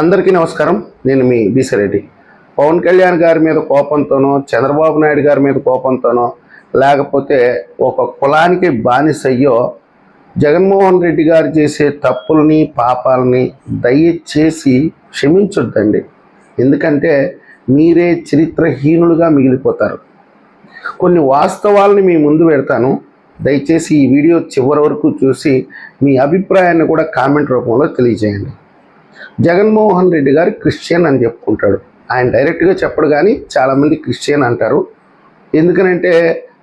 అందరికీ నమస్కారం. నేను మీ బీసరెడ్డి. పవన్ కళ్యాణ్ గారి మీద కోపంతోనో చంద్రబాబు నాయుడు గారి మీద కోపంతోనో లేకపోతే ఒక కులానికి బానిసయ్యో జగన్మోహన్ రెడ్డి గారు చేసే తప్పుల్ని పాపాలని దయచేసి క్షమించొద్దండి. ఎందుకంటే మీరే చరిత్రహీనులుగా మిగిలిపోతారు. కొన్ని వాస్తవాలని మీ ముందు పెడతాను. దయచేసి ఈ వీడియో చివరి వరకు చూసి మీ అభిప్రాయాన్ని కూడా కామెంట్ రూపంలో తెలియజేయండి. జగన్మోహన్ రెడ్డి గారు క్రిస్టియన్ అని చెప్పుకుంటాడు. ఆయన డైరెక్ట్గా చెప్పడు కానీ చాలామంది క్రిస్టియన్ అంటారు. ఎందుకనంటే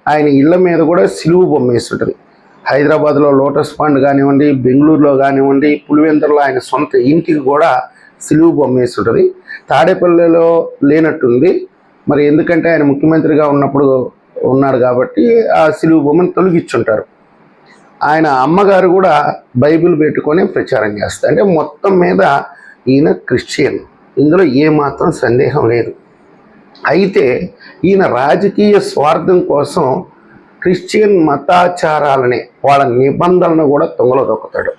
ఆయన ఇళ్ళ మీద కూడా సిలువు బొమ్మ వేస్తుంటుంది హైదరాబాద్లో లోటస్ పాండ్ కానివ్వండి బెంగళూరులో కానివ్వండి పులివెందులలో ఆయన సొంత ఇంటికి కూడా సిలువు బొమ్మ వేస్తుంటుంది తాడేపల్లిలో లేనట్టుంది. మరి ఎందుకంటే ఆయన ముఖ్యమంత్రిగా ఉన్నప్పుడు ఉన్నాడు కాబట్టి ఆ సిలువు బొమ్మను తొలగించుంటారు ఆయన అమ్మగారు కూడా బైబిల్ పెట్టుకొని ప్రచారం చేస్తారు. అంటే మొత్తం మీద ఈయన క్రిస్టియన్. ఇందులో ఏమాత్రం సందేహం లేదు. అయితే ఈయన రాజకీయ స్వార్థం కోసం క్రిస్టియన్ మతాచారాలని వాళ్ళ నిబంధనలను కూడా తొంగలో దొక్కుతాడు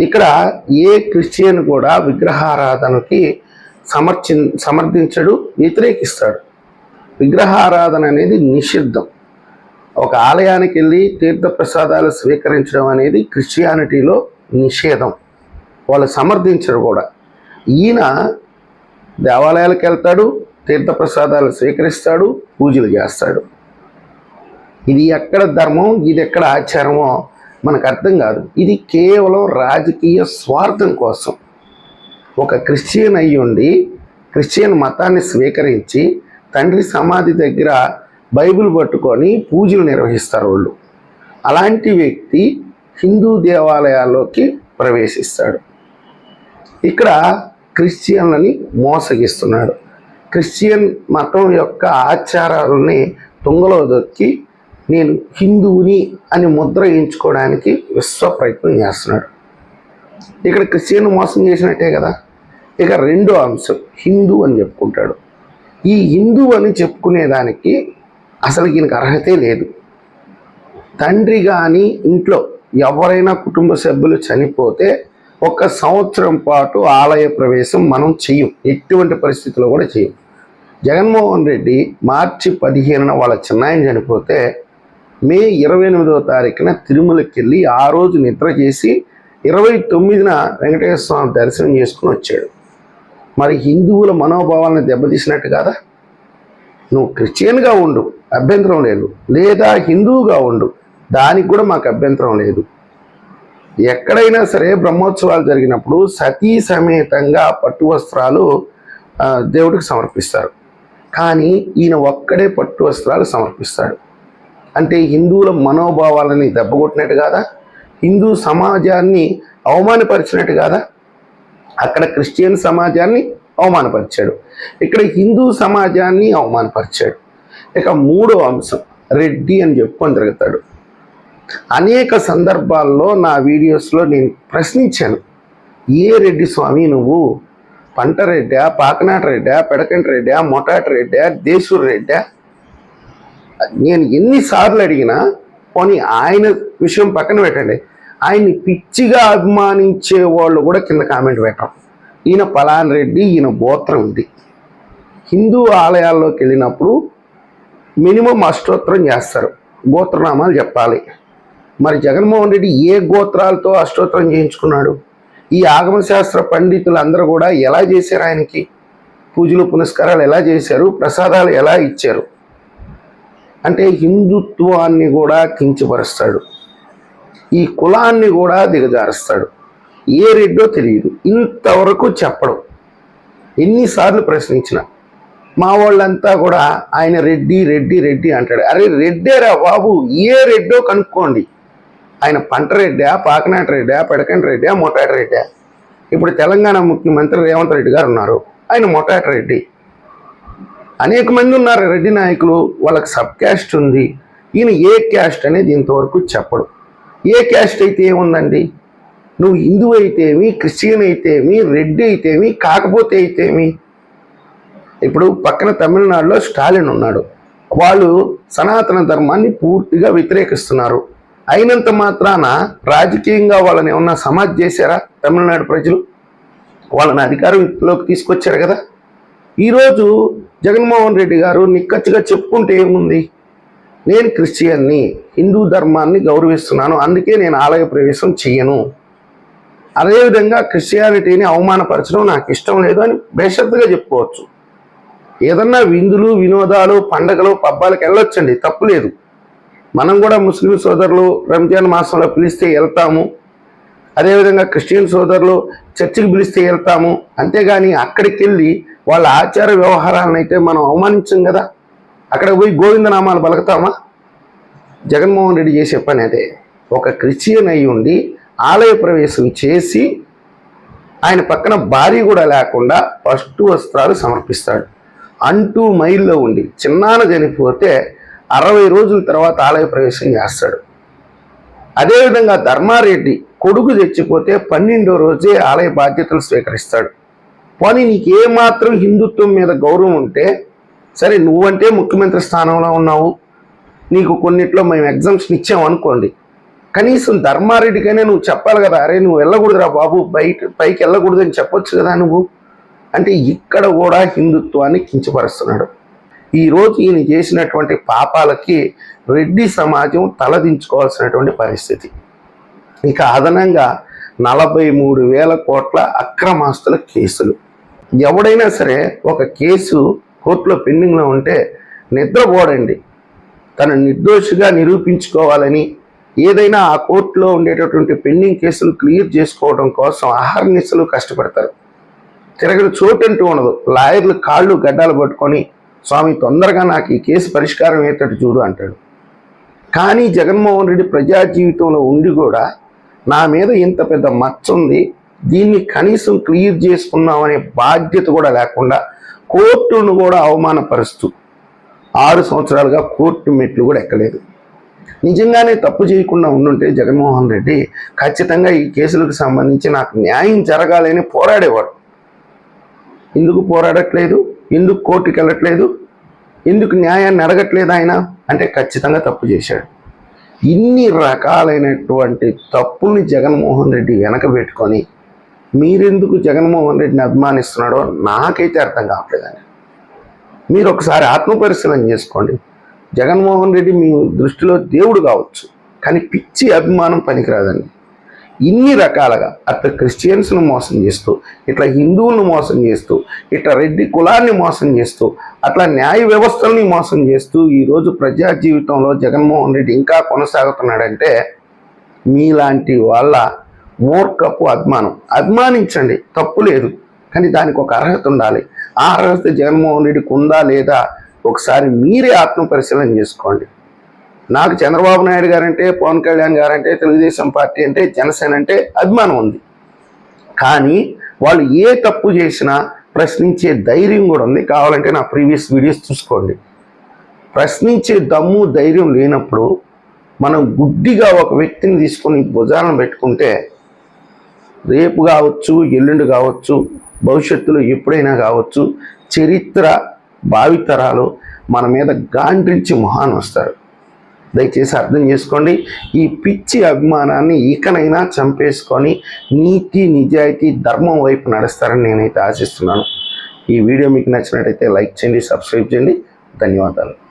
ఇక్కడ ఏ క్రిస్టియన్ కూడా విగ్రహారాధనకి సమర్చి సమర్థించడు వ్యతిరేకిస్తాడు. విగ్రహారాధన అనేది నిషిద్ధం. ఒక ఆలయానికి వెళ్ళి తీర్థ ప్రసాదాలు స్వీకరించడం అనేది క్రిస్టియానిటీలో నిషేధం. వాళ్ళు సమర్థించరు కూడా. ఈయన దేవాలయాలకు వెళ్తాడు తీర్థ ప్రసాదాలు స్వీకరిస్తాడు పూజలు చేస్తాడు. ఇది ఎక్కడ ధర్మం ఇది ఎక్కడ ఆచారమో మనకు అర్థం కాదు. ఇది కేవలం రాజకీయ స్వార్థం కోసం. ఒక క్రిస్టియన్ అయ్యుండి ఉండి క్రిస్టియన్ మతాన్ని స్వీకరించి తండ్రి సమాధి దగ్గర బైబిల్ పట్టుకొని పూజలు నిర్వహిస్తారు వాళ్ళు. అలాంటి వ్యక్తి హిందూ దేవాలయాల్లోకి ప్రవేశిస్తాడు. ఇక్కడ క్రిస్టియన్లని మోసగిస్తున్నాడు. క్రిస్టియన్ మతం యొక్క ఆచారాలని తుంగలో దొక్కి నేను హిందువుని అని ముద్ర వేయించుకోవడానికి విశ్వ ప్రయత్నం చేస్తున్నాడు. ఇక్కడ క్రిస్టియన్ మోసం చేసినట్టే కదా? ఇక రెండో అంశం హిందూ అని చెప్పుకుంటాడు. ఈ హిందూ అని చెప్పుకునేదానికి అసలు ఈయనకు అర్హతే లేదు. తండ్రి కానీ ఇంట్లో ఎవరైనా కుటుంబ సభ్యులు చనిపోతే ఒక సంవత్సరం పాటు ఆలయ ప్రవేశం మనం చెయ్యం. ఎటువంటి పరిస్థితుల్లో కూడా చెయ్యం. జగన్మోహన్ రెడ్డి మార్చి పదిహేనున వాళ్ళ చిన్నాయన చనిపోతే మే ఇరవై ఎనిమిదవ తారీఖున తిరుమలకి వెళ్ళి ఆ రోజు నిద్ర చేసి ఇరవై తొమ్మిదిన వెంకటేశ్వర స్వామి దర్శనం చేసుకుని వచ్చాడు. మరి హిందువుల మనోభావాలను దెబ్బతీసినట్టు కదా? నువ్వు క్రిస్టియన్గా ఉండు అభ్యంతరం లేదు. లేదా హిందువుగా ఉండు దానికి కూడా మాకు అభ్యంతరం లేదు. ఎక్కడైనా సరే బ్రహ్మోత్సవాలు జరిగినప్పుడు సతీ సమేతంగా పట్టు వస్త్రాలు దేవుడికి సమర్పిస్తారు. కానీ ఈయన ఒక్కడే పట్టు వస్త్రాలు సమర్పిస్తాడు. అంటే హిందువుల మనోభావాలని దెబ్బగొట్టినట్టు కాదా? హిందూ సమాజాన్ని అవమానపరిచినట్టు కాదా? అక్కడ క్రిస్టియన్ సమాజాన్ని అవమానపరిచాడు. ఇక్కడ హిందూ సమాజాన్ని అవమానపరిచాడు. ఇక మూడో అంశం రెడ్డి అని చెప్పుకొని తిరుగుతాడు. అనేక సందర్భాల్లో నా వీడియోస్లో నేను ప్రశ్నించాను. ఏ రెడ్డి స్వామి నువ్వు? పంట రెడ్డా పాకనాట రెడ్డా పెడకంట రెడ్డా మొటాట రెడ్డా దేశూర్ రెడ్డా? నేను ఎన్నిసార్లు అడిగినా పోనీ ఆయన విషయం పక్కన పెట్టండి. ఆయన్ని పిచ్చిగా అభిమానించే వాళ్ళు కూడా కింద కామెంట్ పెట్టడం ఈయన పలాన్ రెడ్డి ఈయన గోత్రం ఇది. హిందూ ఆలయాల్లోకి వెళ్ళినప్పుడు మినిమం అష్టోత్తరం చేస్తారు. గోత్రనామాలు చెప్పాలి. మరి జగన్మోహన్ రెడ్డి ఏ గోత్రాలతో అష్టోత్తరం చేయించుకున్నాడు? ఈ ఆగమశాస్త్ర పండితులందరూ పండితులు కూడా ఎలా చేశారు ఆయనకి? పూజలు పునస్కారాలు ఎలా చేశారు? ప్రసాదాలు ఎలా ఇచ్చారు? అంటే హిందుత్వాన్ని కూడా కించపరుస్తాడు. ఈ కులాన్ని కూడా దిగజారుస్తాడు. ఏ రెడ్డో తెలియదు. ఇంతవరకు చెప్పడం. ఎన్నిసార్లు ప్రశ్నించిన. మా వాళ్ళంతా కూడా ఆయన రెడ్డి రెడ్డి రెడ్డి అంటాడు. అరే రెడ్డేరా బాబు ఏ రెడ్డో కనుక్కోండి. ఆయన పంట రెడ్డా పాకనాట రెడ్డా పెడకంట రెడ్డా మొటాట రెడ్డా? ఇప్పుడు తెలంగాణ ముఖ్యమంత్రి రేవంత్ రెడ్డి గారు ఉన్నారు. ఆయన మొటాట రెడ్డి. అనేక మంది ఉన్నారు రెడ్డి నాయకులు. వాళ్ళకి సబ్ క్యాస్ట్ ఉంది. ఈయన ఏ క్యాస్ట్ అనేది ఇంతవరకు చెప్పడు. ఏ క్యాస్ట్ అయితే ఏముందండి? నువ్వు హిందూ అయితేమి క్రిస్టియన్ అయితేమి రెడ్డి అయితేమి కాకపోతే అయితేమి? ఇప్పుడు పక్కన తమిళనాడులో స్టాలిన్ ఉన్నాడు. వాళ్ళు సనాతన ధర్మాన్ని పూర్తిగా వ్యతిరేకిస్తున్నారు. అయినంత మాత్రాన రాజకీయంగా వాళ్ళని ఏమన్నా సమాజ్ చేశారా తమిళనాడు ప్రజలు? వాళ్ళని అధికారంలోకి తీసుకొచ్చారు కదా. ఈరోజు జగన్మోహన్ రెడ్డి గారు నిక్కచ్చిగా చెప్పుకుంటే ఏముంది? నేను క్రిస్టియన్ని హిందూ ధర్మాన్ని గౌరవిస్తున్నాను అందుకే నేను ఆలయ ప్రవేశం చెయ్యను. అదేవిధంగా క్రిస్టియానిటీని అవమానపరచడం నాకు ఇష్టం లేదు అని బేషద్దుగా చెప్పుకోవచ్చు. ఏదన్నా విందులు వినోదాలు పండగలు పబ్బాలకు వెళ్ళొచ్చండి తప్పు లేదు. మనం కూడా ముస్లిం సోదరులు రంజాన్ మాసంలో పిలిస్తే వెళ్తాము. అదేవిధంగా క్రిస్టియన్ సోదరులు చర్చికి పిలిస్తే వెళ్తాము. అంతేగాని అక్కడికి వెళ్ళి వాళ్ళ ఆచార వ్యవహారాలను అయితే మనం అవమానించం కదా. అక్కడ పోయి గోవిందనామాలు పలుకుతామా? జగన్మోహన్ రెడ్డి చేసే పని అదే. ఒక క్రిస్టియన్ అయి ఉండి ఆలయ ప్రవేశం చేసి ఆయన పక్కన భార్య కూడా లేకుండా పట్టు వస్త్రాలు సమర్పిస్తాడు. అంటూ మైల్లో ఉండి చిన్నాన చనిపోతే అరవై రోజుల తర్వాత ఆలయ ప్రవేశం చేస్తాడు. అదేవిధంగా ధర్మారెడ్డి కొడుకు తెచ్చిపోతే పన్నెండో రోజే ఆలయ బాధ్యతలు స్వీకరిస్తాడు. పోనీ నీకు ఏమాత్రం హిందుత్వం మీద గౌరవం ఉంటే సరే నువ్వంటే ముఖ్యమంత్రి స్థానంలో ఉన్నావు. నీకు కొన్నిట్లో మేము ఎగ్జామ్షన్ ఇచ్చాం అనుకోండి కనీసం ధర్మారెడ్డికైనా నువ్వు చెప్పాలి కదా అరే నువ్వు వెళ్ళకూడదురా బాబు బయట పైకి వెళ్ళకూడదు అని చెప్పొచ్చు కదా నువ్వు? అంటే ఇక్కడ కూడా హిందుత్వాన్ని కించపరుస్తున్నాడు. ఈరోజు ఈయన చేసినటువంటి పాపాలకి రెడ్డి సమాజం తలదించుకోవాల్సినటువంటి పరిస్థితి. ఇక అదనంగా నలభై మూడు వేల కోట్ల అక్రమాస్తుల కేసులు. ఎవడైనా సరే ఒక కేసు కోర్టులో పెండింగ్లో ఉంటే నిద్రపోడండి. తను నిర్దోషిగా నిరూపించుకోవాలని ఏదైనా ఆ కోర్టులో ఉండేటటువంటి పెండింగ్ కేసులు క్లియర్ చేసుకోవడం కోసం అహర్నిశలు కష్టపడతారు. తిరగని చోటు అంటూ ఉండదు. లాయర్లు కాళ్ళు గడ్డాలు పట్టుకొని స్వామి తొందరగా నాకు ఈ కేసు పరిష్కారం అయ్యేటట్టు చూడు అంటాడు. కానీ జగన్మోహన్ రెడ్డి ప్రజా జీవితంలో ఉండి కూడా నా మీద ఇంత పెద్ద మచ్చ ఉంది. దీన్ని కనీసం క్లియర్ చేసుకున్నామనే బాధ్యత కూడా లేకుండా కోర్టును కూడా అవమానపరుస్తూ ఆరు సంవత్సరాలుగా కోర్టు మెట్లు కూడా ఎక్కలేదు. నిజంగానే తప్పు చేయకుండా ఉండుంటే జగన్మోహన్ రెడ్డి ఖచ్చితంగా ఈ కేసులకు సంబంధించి నాకు న్యాయం జరగాలని పోరాడేవాడు. ఎందుకు పోరాడట్లేదు? ఎందుకు కోర్టుకి వెళ్ళట్లేదు? ఎందుకు న్యాయాన్ని అడగట్లేదు ఆయన? అంటే ఖచ్చితంగా తప్పు చేశాడు. ఇన్ని రకాలైనటువంటి తప్పుల్ని జగన్మోహన్ రెడ్డి వెనక పెట్టుకొని మీరెందుకు జగన్మోహన్ రెడ్డిని అభిమానిస్తున్నాడో నాకైతే అర్థం కావట్లేదండి. మీరు ఒకసారి ఆత్మపరిశీలన చేసుకోండి. జగన్మోహన్ రెడ్డి మీ దృష్టిలో దేవుడు కావచ్చు కానీ పిచ్చి అభిమానం పనికిరాదండి. ఇన్ని రకాలుగా అట్లా క్రిస్టియన్స్ను మోసం చేస్తూ ఇట్లా హిందువులను మోసం చేస్తూ ఇట్లా రెడ్డి కులాన్ని మోసం చేస్తూ అట్లా న్యాయ వ్యవస్థల్ని మోసం చేస్తూ ఈరోజు ప్రజా జీవితంలో జగన్మోహన్ రెడ్డి ఇంకా కొనసాగుతున్నాడంటే మీలాంటి వాళ్ళ మూర్ఖపు అభిమానం. అభిమానించండి తప్పు లేదు కానీ దానికి ఒక అర్హత ఉండాలి. ఆ అర్హత జగన్మోహన్ రెడ్డికి ఉందా లేదా ఒకసారి మీరే ఆత్మ పరిశీలన చేసుకోండి. నాకు చంద్రబాబు నాయుడు గారంటే పవన్ కళ్యాణ్ గారంటే తెలుగుదేశం పార్టీ అంటే జనసేన అంటే అభిమానం ఉంది. కానీ వాళ్ళు ఏ తప్పు చేసినా ప్రశ్నించే ధైర్యం కూడా ఉంది. కావాలంటే నా ప్రీవియస్ వీడియోస్ చూసుకోండి. ప్రశ్నించే దమ్ము ధైర్యం లేనప్పుడు మనం గుడ్డిగా ఒక వ్యక్తిని తీసుకొని భుజాలను పెట్టుకుంటే రేపు కావచ్చు ఎల్లుండి కావచ్చు భవిష్యత్తులో ఎప్పుడైనా కావచ్చు చరిత్ర భావితరాలు మన మీద గాండ్రించి మొహాన్ వస్తారు. దయచేసి అర్థం చేసుకోండి. ఈ పిచ్చి అభిమానాన్ని ఇకనైనా చంపేసుకొని నీతి నిజాయితీ ధర్మం వైపు నడుస్తారని నేనైతే ఆశిస్తున్నాను. ఈ వీడియో మీకు నచ్చినట్టయితే లైక్ చేయండి సబ్స్క్రైబ్ చేయండి. ధన్యవాదాలు.